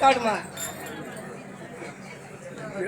காட்டுமா